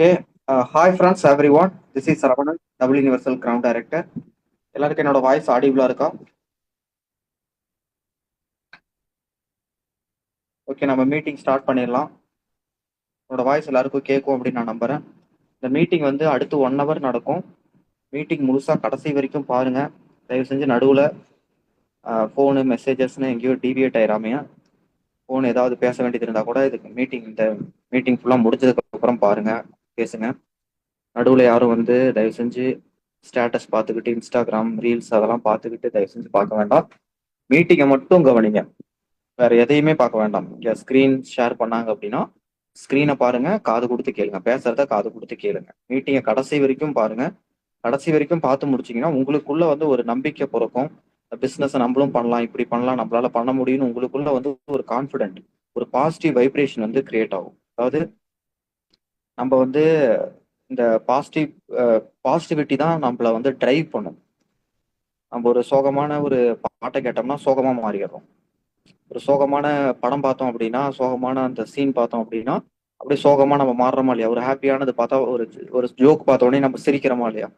Okay. Hi friends every one this is Saravanan double universal ground director எல்லாருக்கும் என்னோட voice ஆடிபிளா இருக்கா? Okay நம்ம meeting start பண்ணிடலாம். என்னோட வாய்ஸ் எல்லாருக்கும் கேட்கும் அப்படின்னு நான் நம்புறேன். இந்த மீட்டிங் வந்து அடுத்து ஒன் ஹவர் நடக்கும். மீட்டிங் முழுசாக கடைசி வரைக்கும் பாருங்க. தயவு செஞ்சு நடுவில் ஃபோனு மெசேஜஸ்னு எங்கேயோ டிவியேட் ஆயிடாமையா ஃபோன் ஏதாவது பேச வேண்டியது இருந்தால் கூட இதுக்கு மீட்டிங் இந்த மீட்டிங் ஃபுல்லாக முடிஞ்சதுக்கப்புறம் பாருங்கள் பேசுங்க. நடுவில் யாரும் வந்து தயவு செஞ்சு ஸ்டேட்டஸ் பார்த்துக்கிட்டு இன்ஸ்டாகிராம் ரீல்ஸ் அதெல்லாம் பார்த்துக்கிட்டு தயவு செஞ்சு பார்க்க வேண்டாம். மீட்டிங்கை மட்டும் கவனிங்க. வேற எதையுமே பார்க்க வேண்டாம். இங்கே ஸ்க்ரீன் ஷேர் பண்ணாங்க அப்படின்னா ஸ்க்ரீனை பாருங்க காது கொடுத்து கேளுங்க. பேசுறத காது கொடுத்து கேளுங்க. மீட்டிங்கை கடைசி வரைக்கும் பாருங்க. கடைசி வரைக்கும் பார்த்து முடிச்சிங்கன்னா உங்களுக்குள்ள வந்து ஒரு நம்பிக்கை பிறக்கும். பிஸ்னஸை நம்மளும் பண்ணலாம் இப்படி பண்ணலாம் நம்மளால பண்ண முடியும்னு உங்களுக்குள்ள வந்து ஒரு கான்ஃபிடென்ட் ஒரு பாசிட்டிவ் வைப்ரேஷன் வந்து கிரியேட் ஆகும். அதாவது நம்ம வந்து இந்த பாசிட்டிவ் பாசிட்டிவிட்டி தான் நம்மள வந்து ட்ரைவ் பண்ணும். நம்ம ஒரு சோகமான ஒரு பாட்டை கேட்டோம்னா சோகமாக மாறிடுறோம். ஒரு சோகமான படம் பார்த்தோம் அப்படின்னா சோகமான அந்த சீன் பார்த்தோம் அப்படின்னா அப்படியே சோகமாக நம்ம மாறுறோமா இல்லையா? ஒரு ஹாப்பியானது பார்த்தா ஒரு ஒரு ஜோக் பார்த்த உடனே நம்ம சிரிக்கிறோமா இல்லையா?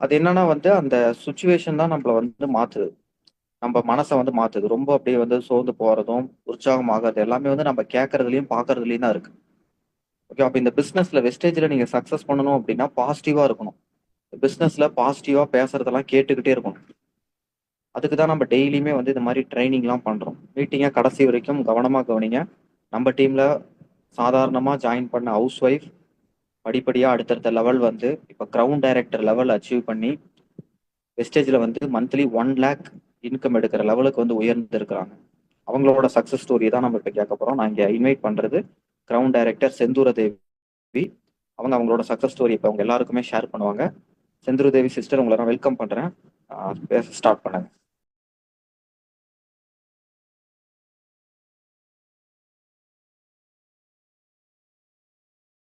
அது என்னன்னா வந்து அந்த சுச்சுவேஷன் தான் நம்மளை வந்து மாற்றுது நம்ம மனசை வந்து மாற்றுது ரொம்ப அப்படியே வந்து சோர்ந்து போகிறதும் உற்சாகம் எல்லாமே வந்து நம்ம கேட்கறதுலையும் பார்க்கறதுலையும் தான் இருக்குது ஓகே அப்போ இந்த பிஸ்னஸ்ல வெஸ்டேஜில் நீங்கள் சக்ஸஸ் பண்ணணும் அப்படின்னா பாசிட்டிவாக இருக்கணும். பிஸ்னஸில் பாசிட்டிவாக பேசுறதெல்லாம் கேட்டுக்கிட்டே இருக்கணும். அதுக்கு தான் நம்ம டெய்லியுமே வந்து இந்த மாதிரி ட்ரைனிங்லாம் பண்ணுறோம் மீட்டிங்கை கடைசி வரைக்கும் கவனமாக கவனிங்க. நம்ம டீமில் சாதாரணமாக ஜாயின் பண்ண ஹவுஸ் ஒய்ஃப் படிப்படியாக அடுத்தடுத்த லெவல் வந்து இப்போ கிரவுண்ட் டைரக்டர் லெவல் அச்சீவ் பண்ணி வெஸ்டேஜில் வந்து மந்த்லி ஒன் லேக் இன்கம் எடுக்கிற லெவலுக்கு வந்து உயர்ந்து இருக்கிறாங்க அவங்களோட சக்ஸஸ் ஸ்டோரி தான் நம்ம இப்போ கேட்க போகிறோம் நான் இங்கே இன்வைட் பண்ணுறது கிரவுண்ட் டைரக்டர் செந்தூரதேவி. அவங்க அவங்களோட சக்ஸஸ் ஸ்டோரி இப்போ அவங்க எல்லாருக்குமே ஷேர் பண்ணுவாங்க. செந்தூரதேவி சிஸ்டர் உங்களை நான் வெல்கம் பண்றேன். பேச ஸ்டார்ட் பண்ணுங்க.